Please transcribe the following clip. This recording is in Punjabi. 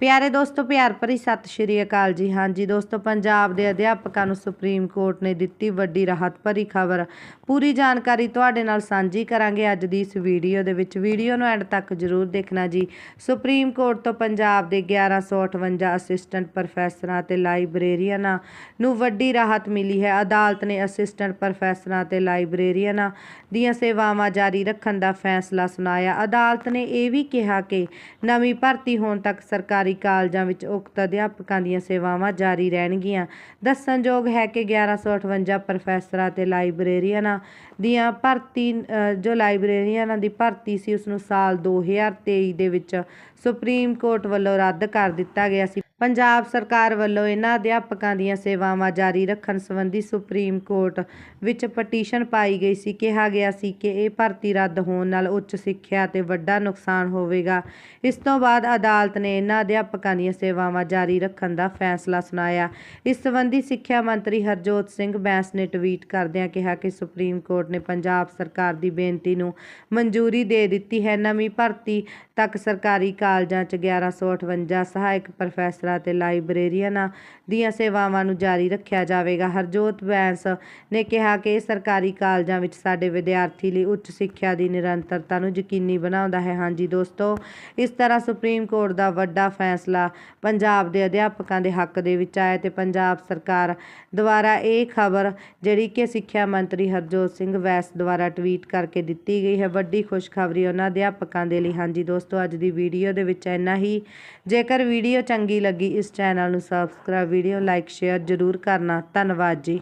ਪਿਆਰੇ ਦੋਸਤੋ, ਪਿਆਰ ਭਰੀ ਸਤਿ ਸ਼੍ਰੀ ਅਕਾਲ ਜੀ। ਹਾਂਜੀ ਦੋਸਤੋ, ਪੰਜਾਬ ਦੇ ਅਧਿਆਪਕਾਂ ਨੂੰ ਸੁਪਰੀਮ ਕੋਰਟ ਨੇ ਦਿੱਤੀ ਵੱਡੀ ਰਾਹਤ ਭਰੀ ਖਬਰ। ਪੂਰੀ ਜਾਣਕਾਰੀ ਤੁਹਾਡੇ ਨਾਲ ਸਾਂਝੀ ਕਰਾਂਗੇ ਅੱਜ ਦੀ ਇਸ ਵੀਡੀਓ ਦੇ ਵਿੱਚ। ਵੀਡੀਓ ਨੂੰ ਐਂਡ ਤੱਕ ਜ਼ਰੂਰ ਦੇਖਣਾ ਜੀ। ਸੁਪਰੀਮ ਕੋਰਟ ਤੋਂ ਪੰਜਾਬ ਦੇ 1158 ਅਸਿਸਟੈਂਟ ਪ੍ਰੋਫੈਸਰਾਂ ਤੇ ਲਾਇਬ੍ਰੇਰੀਅਨਾਂ ਨੂੰ ਵੱਡੀ ਰਾਹਤ ਮਿਲੀ ਹੈ। ਅਦਾਲਤ ਨੇ ਅਸਿਸਟੈਂਟ ਪ੍ਰੋਫੈਸਰਾਂ ਤੇ ਲਾਇਬ੍ਰੇਰੀਅਨਾਂ ਦੀਆਂ ਸੇਵਾਵਾਂ ਜਾਰੀ ਰੱਖਣ ਦਾ ਫੈਸਲਾ ਸੁਣਾਇਆ। ਅਦਾਲਤ ਨੇ ਇਹ ਵੀ ਕਿਹਾ ਕਿ ਨਵੀਂ ਭਰਤੀ ਹੋਣ ਤੱਕ ਸਰਕਾਰ ਕਾਲਜਾਂ ਵਿੱਚ ਉਕਤ ਅਧਿਆਪਕਾਂ ਦੀਆਂ ਸੇਵਾਵਾਂ ਜਾਰੀ ਰਹਿਣਗੀਆਂ। ਦੱਸਣਯੋਗ ਹੈ ਕਿ 1158 ਪ੍ਰੋਫੈਸਰਾਂ ਤੇ ਲਾਇਬ੍ਰੇਰੀਅਨਾਂ ਦੀਆਂ ਭਰਤੀ ਜੋ ਲਾਇਬ੍ਰੇਰੀਅਨਾਂ ਦੀ ਭਰਤੀ ਸੀ ਉਸ ਨੂੰ ਸਾਲ 2023 ਦੇ ਵਿੱਚ ਸੁਪਰੀਮ ਕੋਰਟ ਵੱਲੋਂ ਰੱਦ ਕਰ ਦਿੱਤਾ ਗਿਆ ਸੀ। ਪੰਜਾਬ ਸਰਕਾਰ ਵੱਲੋਂ ਇਹਨਾਂ ਅਧਿਆਪਕਾਂ ਦੀਆਂ ਸੇਵਾਵਾਂ ਜਾਰੀ ਰੱਖਣ ਸੰਬੰਧੀ ਸੁਪਰੀਮ ਕੋਰਟ ਵਿੱਚ ਪਟੀਸ਼ਨ ਪਾਈ ਗਈ ਸੀ। ਕਿਹਾ ਗਿਆ ਸੀ ਕਿ ਇਹ ਭਰਤੀ ਰੱਦ ਹੋਣ ਨਾਲ ਉੱਚ ਸਿੱਖਿਆ ਤੇ ਵੱਡਾ ਨੁਕਸਾਨ ਹੋਵੇਗਾ। ਇਸ ਤੋਂ ਬਾਅਦ ਅਦਾਲਤ ਨੇ ਇਹਨਾਂ ਅਧਿਆਪਕਾਂ ਦੀਆਂ ਸੇਵਾਵਾਂ ਜਾਰੀ ਰੱਖਣ ਦਾ ਫੈਸਲਾ ਸੁਣਾਇਆ। ਇਸ ਸੰਬੰਧੀ ਸਿੱਖਿਆ ਮੰਤਰੀ ਹਰਜੋਤ ਸਿੰਘ ਬੈਂਸ ਨੇ ਟਵੀਟ ਕਰਦਿਆਂ ਕਿਹਾ ਕਿ ਸੁਪਰੀਮ ਕੋਰਟ ਨੇ ਪੰਜਾਬ ਸਰਕਾਰ ਦੀ ਬੇਨਤੀ ਨੂੰ ਮਨਜ਼ੂਰੀ ਦੇ ਦਿੱਤੀ ਹੈ। ਨਵੀਂ ਭਰਤੀ ਤੱਕ ਸਰਕਾਰੀ ਕਾਲਜਾਂ 'ਚ 1158 ਸਹਾਇਕ ਪ੍ਰੋਫੈਸਰ ਅਤੇ ਲਾਇਬ੍ਰੇਰੀਅਨਾਂ ਦੀਆਂ ਸੇਵਾਵਾਂ ਨੂੰ ਜਾਰੀ ਰੱਖਿਆ ਜਾਵੇਗਾ। ਹਰਜੋਤ ਬੈਂਸ ਨੇ ਕਿਹਾ ਕਿ ਇਹ ਸਰਕਾਰੀ ਕਾਲਜਾਂ ਵਿੱਚ ਸਾਡੇ ਵਿਦਿਆਰਥੀ ਲਈ ਉੱਚ ਸਿੱਖਿਆ ਦੀ ਨਿਰੰਤਰਤਾ ਨੂੰ ਯਕੀਨੀ ਬਣਾਉਂਦਾ ਹੈ। ਹਾਂਜੀ ਦੋਸਤੋ, ਇਸ ਤਰ੍ਹਾਂ ਸੁਪਰੀਮ ਕੋਰਟ ਦਾ ਵੱਡਾ ਫੈਸਲਾ ਪੰਜਾਬ ਦੇ ਅਧਿਆਪਕਾਂ ਦੇ ਹੱਕ ਦੇ ਵਿੱਚ ਆਇਆ ਤੇ ਪੰਜਾਬ ਸਰਕਾਰ ਦੁਆਰਾ ਇਹ ਖਬਰ ਜਿਹੜੀ ਕਿ ਸਿੱਖਿਆ ਮੰਤਰੀ ਹਰਜੋਤ ਸਿੰਘ ਵੈਸ ਦੁਆਰਾ ਟਵੀਟ ਕਰਕੇ ਦਿੱਤੀ ਗਈ ਹੈ, ਵੱਡੀ ਖੁਸ਼ਖਬਰੀ ਉਹਨਾਂ ਅਧਿਆਪਕਾਂ ਦੇ ਲਈ। ਹਾਂਜੀ ਦੋਸਤੋ, ਅੱਜ ਦੀ ਵੀਡੀਓ ਦੇ ਵਿੱਚ ਇੰਨਾ ਹੀ। ਜੇਕਰ ਵੀਡੀਓ ਚੰਗੀ ਲੱਗੀ ਇਸ ਚੈਨਲ ਨੂੰ ਸਬਸਕ੍ਰਾਈਬ ਵੀਡੀਓ ਲਾਈਕ ਸ਼ੇਅਰ ਜ਼ਰੂਰ ਕਰਨਾ। ਧੰਨਵਾਦ ਜੀ।